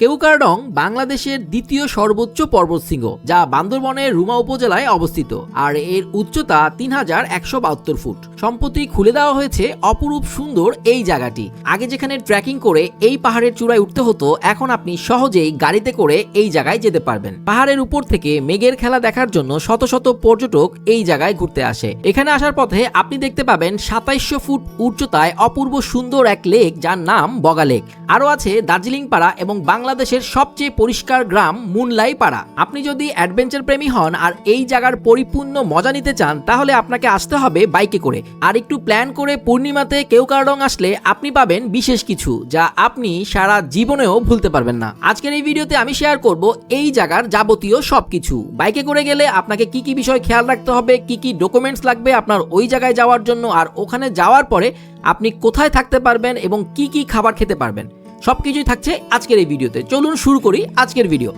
কেউকারডং বাংলাদেশের দ্বিতীয় সর্বোচ্চ পর্বতশৃঙ্গ, যা বান্দরবনের রুমা উপজেলায় অবস্থিত, আর এর উচ্চতা তিন হাজার একশো বাহাত্তর ফুট। সম্প্রতি খুলে দেওয়া হয়েছে অপরূপ সুন্দর এই জায়গাটি। আগে যেখানে ট্রেকিং করে এই পাহাড়ের চূড়ায় উঠতে হতো, এখন আপনি সহজেই গাড়িতে করে এই জায়গায় যেতে পারবেন। পাহাড়ের উপর থেকে মেঘের খেলা দেখার জন্য শত শত পর্যটক এই জায়গায় ঘুরতে আসে। এখানে আসার পথে আপনি দেখতে পাবেন সাতাইশশো ফুট উচ্চতায় অপূর্ব সুন্দর এক লেক যার নাম বগা লেক। আরও আছে দার্জিলিং পাড়া এবং বাংলাদেশের সবচেয়ে পরিষ্কার গ্রাম মুনলাই পাড়া আপনি যদি অ্যাডভেঞ্চার প্রেমী হন আর এই জায়গার পরিপূর্ণ মজা নিতে চান, তাহলে আপনাকে আসতে হবে বাইকে করে। আর একটু প্ল্যান করে পূর্ণিমাতে কেউকারডং আসলে আপনি পাবেন বিশেষ কিছু, যা আপনি সারা জীবনেও ভুলতে পারবেন না। আজকের এই ভিডিওতে আমি শেয়ার করব এই জায়গার যাবতীয় সবকিছু। বাইকে করে গেলে আপনাকে কি কি বিষয় খেয়াল রাখতে হবে, কি কি ডকুমেন্টস লাগবে আপনার ওই জায়গায় যাওয়ার জন্য, আর ওখানে যাওয়ার পরে আপনি কোথায় থাকতে পারবেন এবং কি কি খাবার খেতে পারবেন। সবকিছুই থাকছে আজকের এই ভিডিওতে। চলুন শুরু করি আজকের ভিডিও।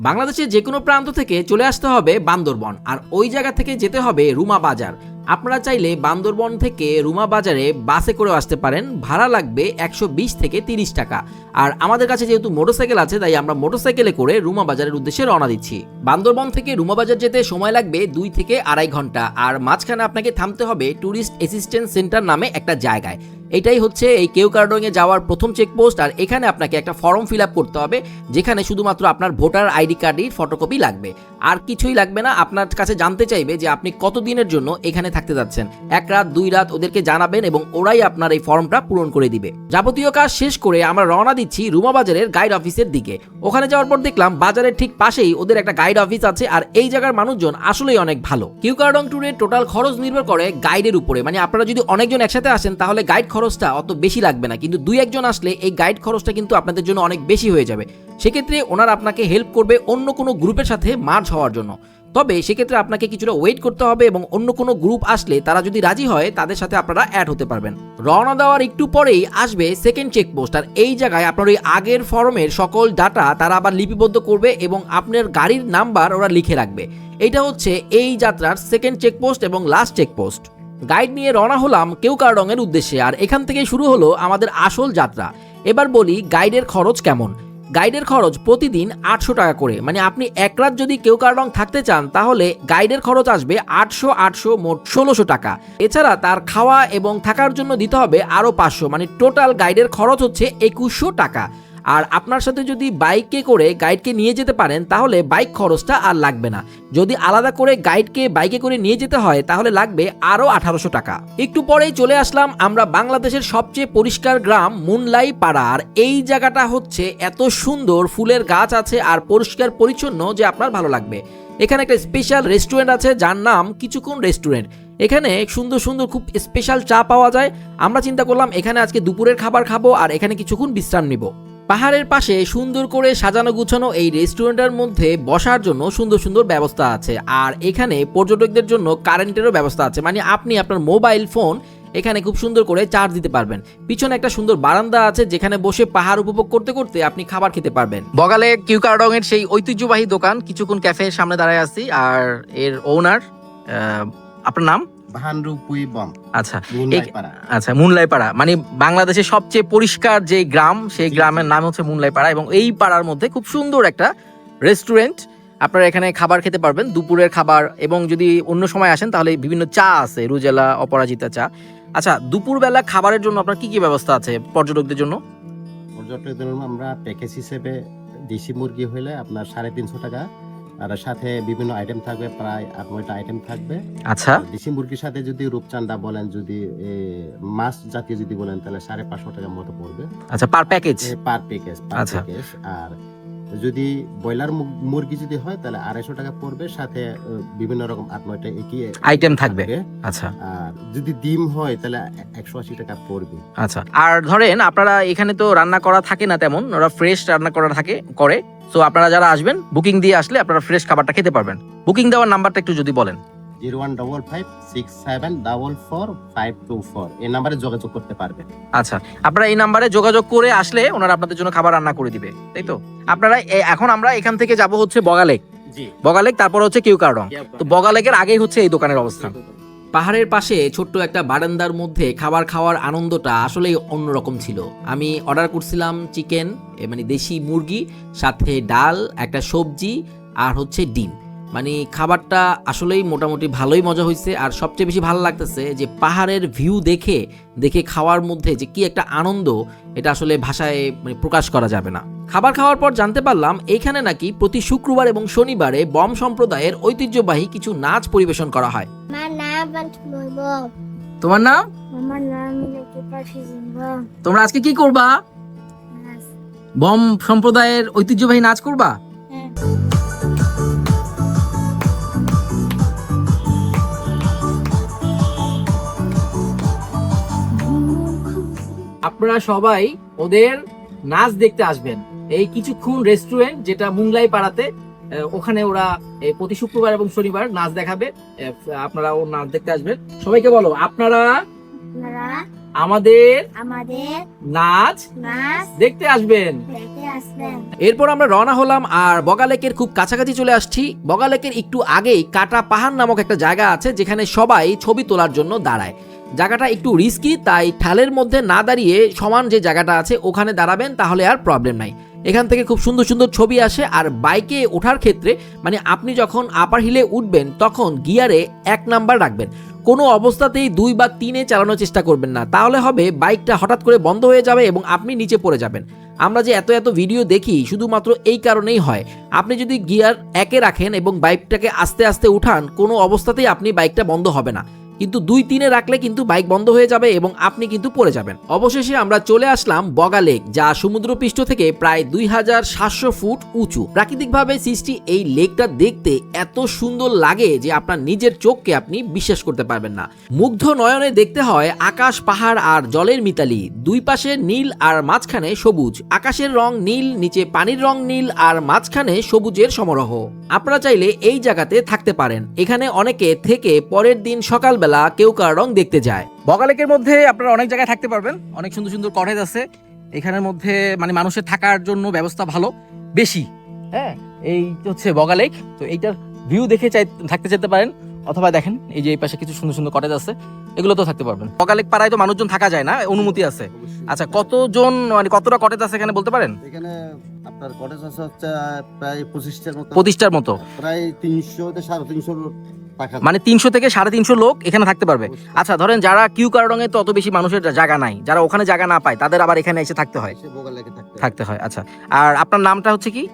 বাংলাদেশের যে কোনো প্রান্ত থেকে চলে আসতে হবে বান্দরবন, আর ওই জায়গা থেকে যেতে হবে রুমা বাজার। আপনারা চাইলে বান্দরবন থেকে রুমা বাজারে বাসে করে আসতে পারেন। ভাড়া লাগবে একশো বিশ থেকে তিরিশ টাকা। আর আমাদের কাছে যেহেতু মোটরসাইকেল আছে, তাই আমরা মোটরসাইকেলে করে রুমা বাজারের উদ্দেশ্যে রওনা দিচ্ছি। বান্দরবন থেকে রুমা বাজার যেতে সময় লাগবে দুই থেকে আড়াই ঘণ্টা। আর মাঝখানে আপনাকে থামতে হবে ট্যুরিস্ট অ্যাসিস্ট্যান্ট সেন্টার নামে একটা জায়গায়। এটাই হচ্ছে এই কেউ কার্ডংয়ে যাওয়ার প্রথম চেকপোস্ট আর এখানে আপনাকে একটা ফর্ম ফিল আপ করতে হবে, যেখানে শুধুমাত্র আপনার ভোটার আইডি কার্ডের ফটোকপি লাগবে। আর কিছুই লাগবে না, আপনার কাছে জানতে চাইবে যে আপনি কত দিনের জন্য এখানে থাকতে যাচ্ছেন। এক রাত, দুই রাত ওদেরকে জানাবেন এবং ওরাই আপনার এই ফর্মটা পূরণ করে দিবে। যাবতীয় কাজ শেষ করে আমরা রওনা দিচ্ছি রুমা বাজারের গাইড অফিসের দিকে। ওখানে যাওয়ার পর দেখলাম বাজারের ঠিক পাশেই ওদের একটা গাইড অফিস আছে, আর এই জায়গার মানুষজন আসলেই অনেক ভালো। কিউ কার্ডং ট্যুরের টোটাল খরচ নির্ভর করে গাইডের উপরে। মানে আপনারা যদি অনেকজন একসাথে আসেন, তাহলে গাইড খরচটা অত বেশি লাগবে না। কিন্তু দুই একজন আসলে এই গাইড খরচটা কিন্তু আপনাদের জন্য অনেক বেশি হয়ে যাবে। সেক্ষেত্রে ওনারা আপনাকে হেল্প করবে অন্য কোনো গ্রুপের সাথে মার্চ হওয়ার জন্য। তবে সেক্ষেত্রে আপনাকে কিছুটা ওয়েট করতে হবে এবং অন্য কোনো গ্রুপ আসলে তারা যদি রাজি হয়, তাদের সাথে আপনারা অ্যাড হতে পারবেন। রওনা দেওয়ার একটু পরেই আসবে সেকেন্ড চেকপোস্ট আর এই জায়গায় আপনার ওই আগের ফর্মের সকল ডাটা তারা আবার লিপিবদ্ধ করবে এবং আপনার গাড়ির নাম্বার ওরা লিখে রাখবে। এটা হচ্ছে এই যাত্রার সেকেন্ড চেকপোস্ট এবং লাস্ট চেকপোস্ট গাইড নিয়ে রওনা হলাম কেউ কারডংয়ের উদ্দেশ্যে, আর এখান থেকে শুরু হলো আমাদের আসল যাত্রা। এবার বলি গাইডের খরচ কেমন? গাইডের খরচ প্রতিদিন আটশো টাকা করে মানে আপনি এক রাত যদি কেউ কারডং থাকতে চান, তাহলে গাইডের খরচ আসবে আটশো আটশো, মোট ষোলোশো টাকা। এছাড়া তার খাওয়া এবং থাকার জন্য দিতে হবে আরও পাঁচশো মানে টোটাল গাইডের খরচ হচ্ছে একুশশো টাকা। আর আপনার সাথে যদি বাইকে করে গাইডকে নিয়ে যেতে পারেন, তাহলে বাইক খরচটা আর লাগবে না। যদি আলাদা করে গাইডকে বাইকে করে নিয়ে যেতে হয়, তাহলে লাগবে আরও আঠারোশো টাকা। একটু পরেই চলে আসলাম আমরা বাংলাদেশের সবচেয়ে পরিষ্কার গ্রাম মুনলাই পাড়া, আর এই জায়গাটা হচ্ছে এত সুন্দর, ফুলের গাছ আছে আর পরিষ্কার পরিচ্ছন্ন যে আপনার ভালো লাগবে। এখানে একটা স্পেশাল রেস্টুরেন্ট আছে, যার নাম কিছুক্ষণ রেস্টুরেন্ট এখানে সুন্দর সুন্দর খুব স্পেশাল চা পাওয়া যায়। আমরা চিন্তা করলাম এখানে আজকে দুপুরের খাবার খাব আর এখানে কিছুক্ষণ বিশ্রাম নিব। পাহাড়ের পাশে সুন্দর করে সাজানো গুছানো এই রেস্টুরেন্টের মধ্যে বসার জন্য সুন্দর সুন্দর ব্যবস্থা আছে। আর এখানে পর্যটকদের জন্য কারেন্টেরও ব্যবস্থা আছে। মানে আপনি আপনার মোবাইল ফোন এখানে খুব সুন্দর করে চার্জ দিতে পারবেন। পিছনে একটা সুন্দর বারান্দা আছে যেখানে বসে পাহাড় উপভোগ করতে করতে আপনি খাবার খেতে পারবেন। বগালে কিউকারডং এর সেই ঐতিহ্যবাহী দোকান, কিছুক্ষণ ক্যাফের সামনে দাঁড়ায় আছি। আর এর ওনার আপনার নাম? আচ্ছা আচ্ছা মুনলাই পাড়া মানে বাংলাদেশের সবচেয়ে পরিষ্কার যে গ্রাম সেই গ্রামের নাম হচ্ছে মুনলাই পাড়া এবং এই পাড়ার মধ্যে খুব সুন্দর একটা রেস্টুরেন্ট। আপনারা এখানে খাবার খেতে পারবেন দুপুরের খাবার এবং যদি অন্য সময় আসেন তাহলে বিভিন্ন চা আছে রুজেলা অপরাজিতা চা। আচ্ছা দুপুরবেলা খাবারের জন্য আপনার কি কি ব্যবস্থা আছে পর্যটকদের জন্য? পর্যটকদের জন্য আমরা প্যাকেজ হিসেবে দেশি মুরগি হইলে আপনার সাড়ে তিনশো টাকা আর সাথে বিভিন্ন আইটেম থাকবে প্রায় আট নয়টা আইটেম থাকবে। আচ্ছা। দেশি মুরগির সাথে যদি রূপচান্দা বলেন যদি মাছ জাতীয় যদি বলেন তাহলে সাড়ে পাঁচশো টাকার মতো পড়বে। আচ্ছা per package per package per. Package আর যদি ব্রয়লার মুরগি যদি হয় তাহলে আড়াইশো টাকা পড়বে। সাথে বিভিন্ন রকম আট নয়টা একই আইটেম থাকবে। আচ্ছা। আর যদি ডিম হয় তাহলে একশো আশি টাকা পড়বে। আচ্ছা। আর ধরেন আপনারা এখানে তো রান্না করা থাকে না তেমন ওরা ফ্রেশ রান্না করা থাকে করে। তো আপনারা যারা আসবেন বুকিং দিয়ে আসলে আপনারা ফ্রেশ খাবারটা খেতে পারবেন। বুকিং দেওয়ার নাম্বারটা একটু যদি বলেন। Zero one double five six seven double four five two four. এই নাম্বারে যোগাযোগ করতে পারবেন। আচ্ছা আপনারা এই নাম্বারে যোগাযোগ করে আসলে ওনারা আপনাদের জন্য খাবার রান্না করে দিবে তাই তো? আপনারা এ- এখন আমরা এখান থেকে যাব হচ্ছে বগালেক। জি। বগালেক তারপর হচ্ছে কিউ কার্ডং তো বগালেকের আগেই হচ্ছে এই দোকানের অবস্থান পাহাড়ের পাশে ছোট্ট একটা বারান্দার মধ্যে খাবার খাওয়ার আনন্দটা আসলেই অন্যরকম ছিল। আমি অর্ডার করছিলাম চিকেন মানে দেশি মুরগি সাথে ডাল একটা সবজি আর হচ্ছে ডিম। মানে খাবারটা আসলেই মোটামুটি ভালোই মজা হয়েছে আর সবচেয়ে বেশি ভালো লাগতেছে যে পাহাড়ের ভিউ দেখে দেখে খাওয়ার মধ্যে যে কি একটা আনন্দ এটা আসলে ভাষায় মানে প্রকাশ করা যাবে না। খাবার খাওয়ার পর জানতে পারলাম এইখানে নাকি প্রতি শুক্রবার এবং শনিবারে বম সম্প্রদায়ের ঐতিহ্যবাহী কিছু নাচ পরিবেশন করা হয়। তোমার নাম? তোমরা আজকে কি করবা? বম সম্প্রদায়ের ঐতিহ্যবাহী নাচ করবা? আপনারা সবাই ওদের নাচ দেখতে আসবেন। এই কিছুক্ষণ রেস্টুরেন্ট যেটা মুংলাই পাড়াতে ওখানে ওরা প্রতি শুক্রবার এবং শনিবার নাচ দেখাবে। আপনারা ও নাচ দেখতে আসবেন। সবাইকে বলো আপনারা আমাদের নাচ দেখতে আসবেন। এরপর আমরা রওনা হলাম আর বগালেকের খুব কাছাকাছি চলে আসছি। বগালেকের একটু আগেই কাটা পাহাড় নামক একটা জায়গা আছে যেখানে সবাই ছবি তোলার জন্য দাঁড়ায়। জায়গাটা একটু রিস্কি তাই ঠালের মধ্যে না দাঁড়িয়ে সমান যে জায়গাটা আছে ওখানে দাঁড়াবেন, তাহলে আর প্রবলেম নাই। এখান থেকে খুব সুন্দর সুন্দর ছবি আসে, আর বাইকে ওঠার ক্ষেত্রে মানে আপনি যখন আপার হিলে উঠবেন, তখন গিয়ারে এক নাম্বার রাখবেন। কোনো অবস্থাতেই দুই বা তিনে চালানোর চেষ্টা করবেন না। তাহলে হবে বাইকটা হঠাৎ করে বন্ধ হয়ে যাবে এবং আপনি নিচে পড়ে যাবেন। আমরা যে এত এত ভিডিও দেখি, শুধুমাত্র এই কারণেই হয়। আপনি যদি গিয়ার একে রাখেন এবং বাইকটাকে আস্তে আস্তে উঠান, কোনো অবস্থাতেই আপনি বাইকটা বন্ধ হবে না। কিন্তু দুই তিনে রাখলে কিন্তু বাইক বন্ধ হয়ে যাবে এবং আপনি কিন্তু পড়ে যাবেন। অবশেষে আমরা চলে আসলাম বগা লেক, যা সমুদ্রপৃষ্ঠ থেকে প্রায় দুই হাজার সাতশো ফুট উঁচু। প্রাকৃতিকভাবে সৃষ্টি এই লেকটা দেখতে এত সুন্দর লাগে যে আপনার নিজের চোখকে আপনি বিশ্বাস করতে পারবেন না। মুগ্ধ নয়নে দেখতে হয় আকাশ, পাহাড় আর জলের মিতালি। দুই পাশে নীল আর মাঝখানে সবুজ। আকাশের রং নীল, নিচে পানির রং নীল আর মাঝখানে সবুজের সমারোহ। আপনারা চাইলে এই জায়গাতে থাকতে পারেন। এখানে অনেকে থেকে পরের দিন সকালবেলা কেউ কার রং দেখতে যায়। বগালেকের মধ্যে আপনারা অনেক জায়গায় থাকতে পারবেন। অনেক সুন্দর সুন্দর কটেজ আছে। এখানের মধ্যে মানে মানুষের থাকার জন্য ব্যবস্থা ভালো। বেশি হ্যাঁ? এই হচ্ছে বগালেক। তো এইটার ভিউ দেখে চাই থাকতে যেতে পারেন। অথবা দেখেন এই যে এই পাশে কিছু সুন্দর সুন্দর কটেজ আছে এগুলো তো থাকতে পারবেন। বগালেক পাড়ায় তো মানুষজন থাকা যায় না অনুমতি আছে। আচ্ছা কতজন মানে কতটা কটেজ আছে এখানে বলতে পারেন? এখানে আপনার কটেজ আছে হচ্ছে প্রায় পঁচিশটার মতো। পঁচিশটার মতো। প্রায় তিনশো থেকে সাড়ে তিনশো টাকা মানে তিনশো থেকে সাড়ে তিনশো লোক এখানে থাকতে পারবে। আচ্ছা ধরেন যারা কিউ কারণে তো অত বেশি মানুষের জায়গা নাই যারা ওখানে জায়গা না পায় তাদের আবার এখানে এসে থাকতে হয়? থাকতে হয়। আচ্ছা। আর আপনার নামটা হচ্ছে কি?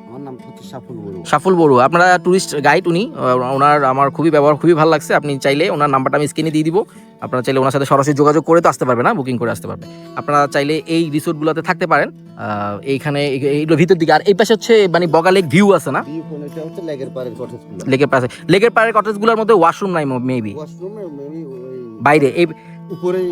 সাফুল বড়ুয়া আপনারা টুরিস্ট গাইড উনি। ওনার আমার খুবই ব্যবহার খুবই ভালো লাগছে। আপনি চাইলে ওনার নাম্বারটা আমি স্ক্রিনে দিয়ে দিব। আপনারা চাইলে ওনার সাথে সরাসরি যোগাযোগ করে তো আসতে পারবে না বুকিং করে আসতে পারবে আপনারা চাইলে এই রিসোর্টগুলোতে থাকতে পারেন। এইখানে এই- এইগুলো ভিতর দিকে। আর এই পাশে হচ্ছে মানে বগা লেক ভিউ আছে না? লেগের পাড়ের লেকের পাশে। লেকের পাড়ের কটেজগুলোর মধ্যে ওয়াশরুম নাই মেবি বাইরে এই উপরে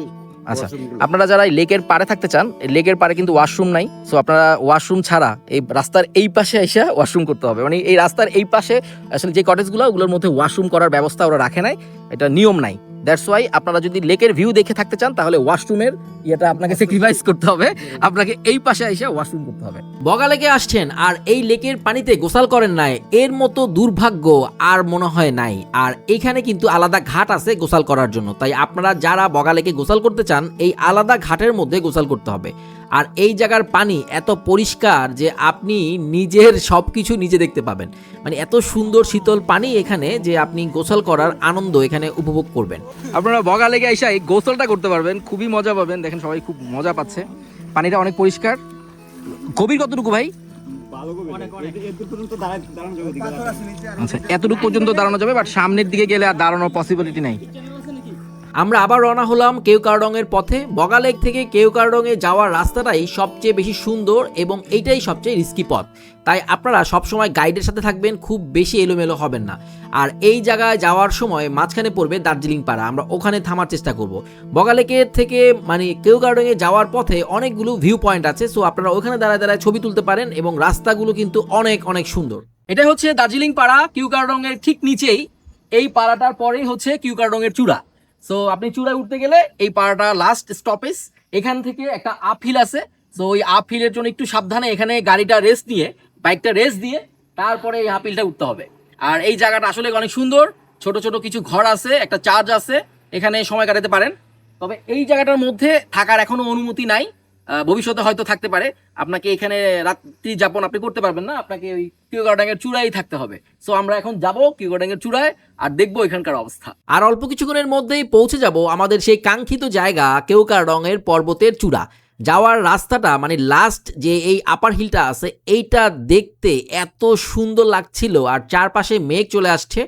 আচ্ছা আপনারা যারা লেকের পাড়ে থাকতে চান লেকের পাড়ে কিন্তু ওয়াশরুম নাই সো আপনারা ওয়াশরুম ছাড়া এই রাস্তার এই পাশে এসে ওয়াশরুম করতে হবে। মানে এই রাস্তার এই পাশে আসলে যে কটেজগুলো ওগুলোর মধ্যে ওয়াশরুম করার ব্যবস্থা ওরা রাখে নাই এটা নিয়ম নাই। দ্যাটস ওয়াই আপনারা যদি লেকের ভিউ দেখে থাকতে চান তাহলে ওয়াশরুমের ইয়েটা আপনাকে স্যাক্রিফাইস করতে হবে। আপনাকে এই পাশে এসে ওয়াশরুম করতে হবে। বগা লেকে আসছেন আর এই লেকের পানিতে গোসাল করেন নাই এর মতো দুর্ভাগ্য আর মনে হয় নাই। আর এখানে কিন্তু আলাদা ঘাট আছে গোসাল করার জন্য। তাই আপনারা যারা বগা লেকে গোসাল করতে চান এই আলাদা ঘাটের মধ্যে গোসাল করতে হবে। আর এই জায়গার পানি এত পরিষ্কার যে আপনি নিজের সব কিছু নিজে দেখতে পাবেন। মানে এত সুন্দর শীতল পানি এখানে যে আপনি গোসল করার আনন্দ এখানে উপভোগ করবেন। আপনারা বগা লেগে এসে এই গোসলটা করতে পারবেন, খুবই মজা পাবেন। দেখেন সবাই খুব মজা পাচ্ছে। পানিটা অনেক পরিষ্কার। গভীর কতটুকু ভাই? আচ্ছা এতটুকু পর্যন্ত দাঁড়ানো যাবে বাট সামনের দিকে গেলে আর দাঁড়ানোর পসিবিলিটি নাই। আমরা আবার রওনা হলাম কেউকারডংয়ের পথে। বগালেক থেকে কেউকারডংয়ে যাওয়ার রাস্তাটাই সবচেয়ে বেশি সুন্দর এবং এইটাই সবচেয়ে রিস্কি পথ। তাই আপনারা সবসময় গাইডের সাথে থাকবেন, খুব বেশি এলোমেলো হবেন না। আর এই জায়গায় যাওয়ার সময় মাঝখানে পড়বে দার্জিলিং পাড়া, আমরা ওখানে থামার চেষ্টা করব। বগালেকের থেকে মানে কেউকারডংয়ে যাওয়ার পথে অনেকগুলো ভিউ পয়েন্ট আছে সো আপনারা ওখানে দাঁড়ায় দাঁড়ায় ছবি তুলতে পারেন এবং রাস্তাগুলো কিন্তু অনেক অনেক সুন্দর। এটা হচ্ছে দার্জিলিং পাড়া কিউকারডং এর ঠিক নিচেই। এই পাড়াটার পরেই হচ্ছে কিউকারডং এর চূড়া। সো আপনি চূড়ায় উঠতে গেলে এই পাড়াটা লাস্ট স্টপেজ এখান থেকে একটা আপ হিল আছে। সো ওই আপ হিলের জন্য একটু সাবধানে এখানে গাড়িটা রেস্ট নিয়ে বাইকটা রেস্ট দিয়ে তারপরে এই আপ হিলটা উঠতে হবে। আর এই জায়গাটা আসলে অনেক সুন্দর। ছোট ছোট কিছু ঘর আছে, একটা চার্জ আছে। এখানে সময় কাটাতে পারেন। তবে এই জায়গাটার মধ্যে থাকার এখনও অনুমতি নাই। ভবিষ্যতে হয়তো থাকতে পারে। আপনাকে এখানে রাত্রি যাপন আপনি করতে পারবেন না, আপনাকে ওই কিউগার্ডাঙ্গের চূড়ায় থাকতে হবে। সো আমরা এখন যাব কিউগার্ডাঙ্গের চূড়ায় আর দেখব এখানকার অবস্থা। আর অল্প কিছুক্ষণের মধ্যেই পৌঁছে যাব আমাদের সেই কাঙ্ক্ষিত জায়গা কেউকারডংয়ের পর্বতের চূড়া। যাওয়ার রাস্তাটা মানে লাস্ট যে এই আপার হিলটা আছে, এইটা দেখতে এত সুন্দর লাগছিল আর চারপাশে মেঘ চলে আসছে।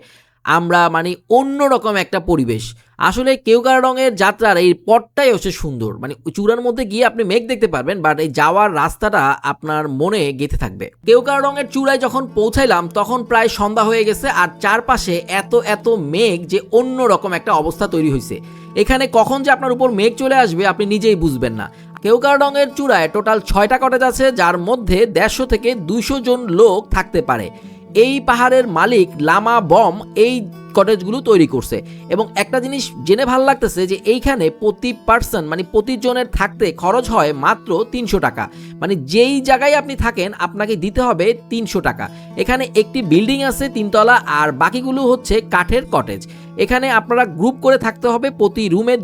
আমরা মানে অন্যরকম একটা পরিবেশ। আসলে কেউকারডংয়ের যাত্রার এই পথটাই হচ্ছে সুন্দর। মানে চূড়ার মধ্যে গিয়ে আপনি মেঘ দেখতে পারবেন বাট এই যাওয়ার রাস্তাটা আপনার মনে গেঁথে থাকবে। কেউকারডংয়ের চূড়ায় যখন পৌঁছাইলাম, তখন প্রায় সন্ধ্যা হয়ে গেছে আর চারপাশে এত এত মেঘ যে অন্য রকম একটা অবস্থা তৈরি হয়েছে। এখানে কখন যে আপনার উপর মেঘ চলে আসবে আপনি নিজেই বুঝবেন না। কেউকারডংয়ের চূড়ায় টোটাল ছয়টা কটেজ আছে, যার মধ্যে দেড়শো থেকে দুইশো জন লোক থাকতে পারে। এই পাহাড়ের মালিক লামা বম এই কটেজগুলো তৈরি করছে। এবং একটা জিনিস জেনে ভালো লাগতেছে যে এইখানে প্রতি পার্সন মানে প্রতিজনের থাকতে খরচ হয় মাত্র তিনশো টাকা। মানে যেই জায়গায় আপনি থাকেন, আপনাকে দিতে হবে তিনশো টাকা। এখানে একটি বিল্ডিং আছে তিনতলা, আর বাকিগুলো হচ্ছে কাঠের কটেজ এখানে আপনারা গ্রুপ করে থাকতে হবে, প্রতি রুমে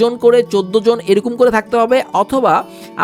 জন করে চোদ্দ জন এরকম করে থাকতে হবে, অথবা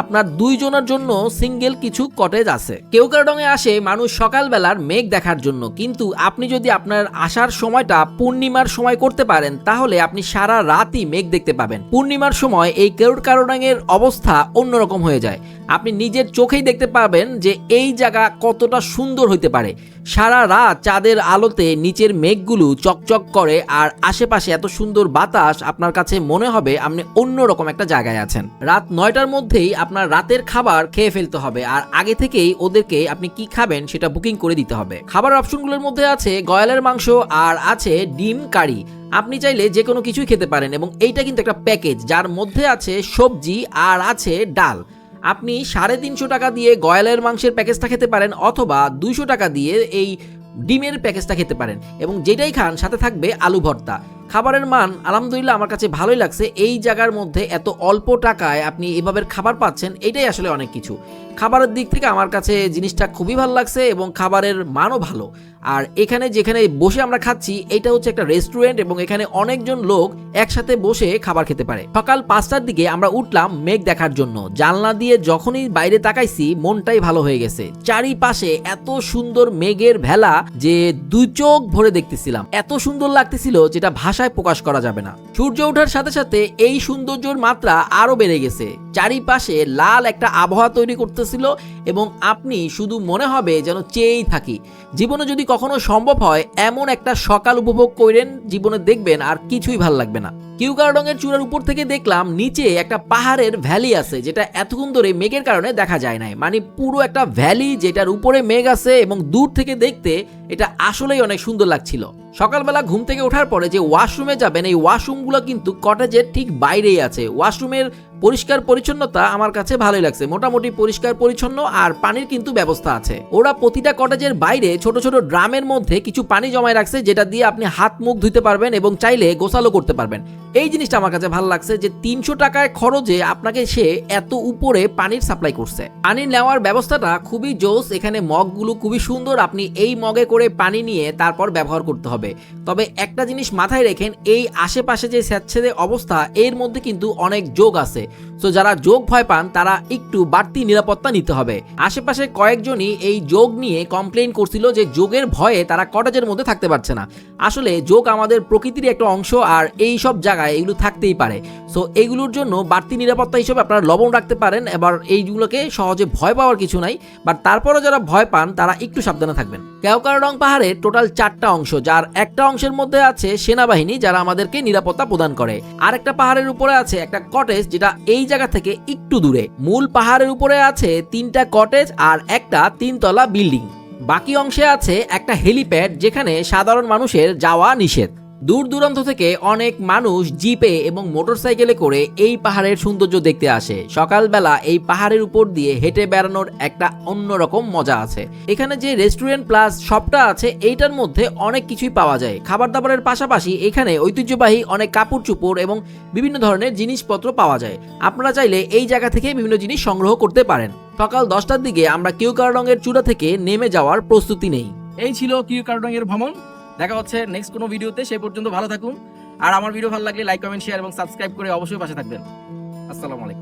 আপনার দুইজনের জন্য সিঙ্গেল কিছু কটেজ আছে। কেউকারডঙে আসে, মানুষ সকালবেলার মেঘ দেখার জন্য, কিন্তু আপনি যদি আপনার আসার সময়টা পূর্ণিমার সময় করতে পারেন, তাহলে আপনি সারা রাতই মেঘ দেখতে পাবেন। পূর্ণিমার সময় এই কেউকারডাঙের অবস্থা অন্যরকম হয়ে যায়। আপনি নিজের চোখেই দেখতে পাবেন যে এই জায়গা কতটা সুন্দর হইতে পারে। সারা রাত চাঁদের আলোতে নিচের মেঘগুলো চকচক করে, আর আশেপাশে এত সুন্দর বাতাস, আপনার কাছে মনে হবে আপনি অন্যরকম একটা জায়গায় আছেন। রাত নয়টার মধ্যেই আপনার রাতের খাবার খেয়ে ফেলতে হবে আর আগে থেকেই ওদেরকে আপনি কি খাবেন সেটা বুকিং করে দিতে হবে। খাবার অপশনগুলোর মধ্যে আছে গয়ালের মাংস আর আছে ডিম কারি। আপনি চাইলে যে কোনো কিছুই খেতে পারেন এবং এইটা কিন্তু একটা প্যাকেজ, যার মধ্যে আছে সবজি আর আছে ডাল। আপনি সাড়ে তিনশো টাকা দিয়ে গয়ালের মাংসের প্যাকেজটা খেতে পারেন অথবা দুইশো টাকা দিয়ে এই ডিমের প্যাকেজটা খেতে পারেন এবং যেটাই খান সাথে থাকবে আলু ভর্তা। খাবারের মান আলহামদুলিল্লাহ আমার কাছে ভালোই লাগছে। এই জায়গার মধ্যে এত অল্প টাকায় আপনি এভাবে খাবার পাচ্ছেন, এটাই আসলে অনেক কিছু। খাবারের দিক থেকে আমার কাছে জিনিসটা খুবই ভালো লাগছে এবং খাবারের মানও ভালো। আর এখানে যেখানে বসে আমরা খাচ্ছি, এটা হচ্ছে একটা রেস্টুরেন্ট এবং এখানে অনেকজন লোক একসাথে বসে খাবার খেতে পারে। সকাল পাঁচটার দিকে আমরা উঠলাম মেঘ দেখার জন্য। জানলা দিয়ে যখনই বাইরে তাকাইছি, মনটাই ভালো হয়ে গেছে। চারিপাশে এত সুন্দর মেঘের ভেলা যে দুই চোখ ভরে দেখতেছিলাম। এত সুন্দর লাগতেছিল যেটা ভাষায় প্রকাশ করা যাবে না। সূর্য ওঠার সাথে সাথে এই সৌন্দর্যের মাত্রা আরও বেড়ে গেছে। চারিপাশে লাল একটা আবহাওয়া তৈরি করতেছিল এবং আপনি শুধু মনে হবে যেন চেয়েই থাকি। জীবনে যদি কখনো সম্ভব হয়, এমন একটা সকাল উপভোগ করেন, জীবনে দেখবেন আর কিছুই ভালো লাগবে না। কিউকারডংয়ের চূড়ার উপর থেকে দেখলাম নিচে একটা পাহাড়ের ভ্যালি আছে, যেটা এতক্ষণ ধরে মেঘের কারণে দেখা যায় নাই। মানে পুরো একটা ভ্যালি যেটার উপরে মেঘ আছে এবং দূর থেকে দেখতে এটা আসলেই অনেক সুন্দর লাগছিল। সকালবেলা ঘুম থেকে ওঠার পরে যে ওয়াশরুমে যাবেন, এই ওয়াশরুমগুলো কিন্তু কটেজের ঠিক বাইরেই আছে। ওয়াশরুমের পরিষ্কার পরিচ্ছন্নতা আমার কাছে ভালোই লাগছে। মোটামুটি পরিষ্কার পরিচ্ছন্ন আর পানির কিন্তু ব্যবস্থা আছে। ওরা প্রতিটা কটেজের বাইরে ছোট ছোট ড্রামের মধ্যে কিছু পানি জমায় রাখছে, যেটা দিয়ে আপনি হাত মুখ ধুতে পারবেন এবং চাইলে গোসালো করতে পারবেন। এই জিনিসটা আমার কাছে ভালো লাগছে যে তিনশো টাকায় খরচে আপনাকে সে এত উপরে পানির সাপ্লাই করছে। পানি নেওয়ার ব্যবস্থাটা খুবই জোস, এখানে মগগুলো খুবই সুন্দর, আপনি এই মগে করে পানি নিয়ে তারপর ব্যবহার করতে হবে। তবে একটা জিনিস মাথায় রেখেন, এই আশেপাশে যে স্যাচ্ছেদে অবস্থা, এর মধ্যে কিন্তু অনেক যোগ আছে। তো যারা যোগ ভয় পান, তারা একটু বাড়তি নিরাপত্তা নিতে হবে। আশেপাশে কয়েকজনই এই যোগ নিয়ে কমপ্লেন করছিল যে যোগের ভয়ে তারা কটেজের মধ্যে থাকতে পারছে না। আসলে যোগ আমাদের প্রকৃতির একটা অংশ, আর এই সব জায়গায় এগুলো থাকতেই পারে। সো এগুলোর জন্য বাড়তি নিরাপত্তা হিসেবে আপনারা লবণ রাখতে পারেন। এবার এইগুলোকে সহজে ভয় পাওয়ার কিছু নাই। বাট তারপরও যারা ভয় পান, তারা একটু সাবধানে থাকবেন। কেওকারডং পাহাড়ে টোটাল চারটা অংশ, যার একটা অংশের মধ্যে আছে সেনাবাহিনী, যারা আমাদেরকে নিরাপত্তা প্রদান করে। আর একটা পাহাড়ের উপরে আছে একটা কটেজ যেটা এই জায়গা থেকে একটু দূরে। মূল পাহাড়ের উপরে আছে তিনটা কটেজ আর একটা তিনতলা বিল্ডিং। বাকি অংশে আছে একটা হেলিপ্যাড যেখানে সাধারণ মানুষের যাওয়া নিষেধ। দূর দূরান্ত থেকে অনেক মানুষ জিপে এবং মোটরসাইকেলে করে এই পাহাড়ের সৌন্দর্য দেখতে আসে। সকালবেলা এই পাহাড়ের উপর দিয়ে হেঁটে বেড়ানোর একটা অন্যরকম মজা আছে। এখানে যে রেস্টুরেন্ট প্লাস শপটা আছে, এইটার মধ্যে অনেক কিছুই পাওয়া যায়। খাবার দাবারের পাশাপাশি এখানে ঐতিহ্যবাহী অনেক কাপড় চুপড় এবং বিভিন্ন ধরনের জিনিসপত্র পাওয়া যায়। আপনারা চাইলে এই জায়গা থেকে বিভিন্ন জিনিস সংগ্রহ করতে পারেন। সকাল দশটার দিকে আমরা কিউকারডংয়ের চূড়া থেকে নেমে যাওয়ার প্রস্তুতি নেই। এই ছিল কিউ কার্ডং এর ভ্রমণ। দেখা হচ্ছে নেক্সট কোনো ভিডিওতে সেই পর্যন্ত ভালো থাকুন। আর আমার ভিডিও ভালো লাগলে লাইক কমেন্ট শেয়ার এবং সাবস্ক্রাইব করে অবশ্যই পাশে থাকবেন। আসসালামু আলাইকুম।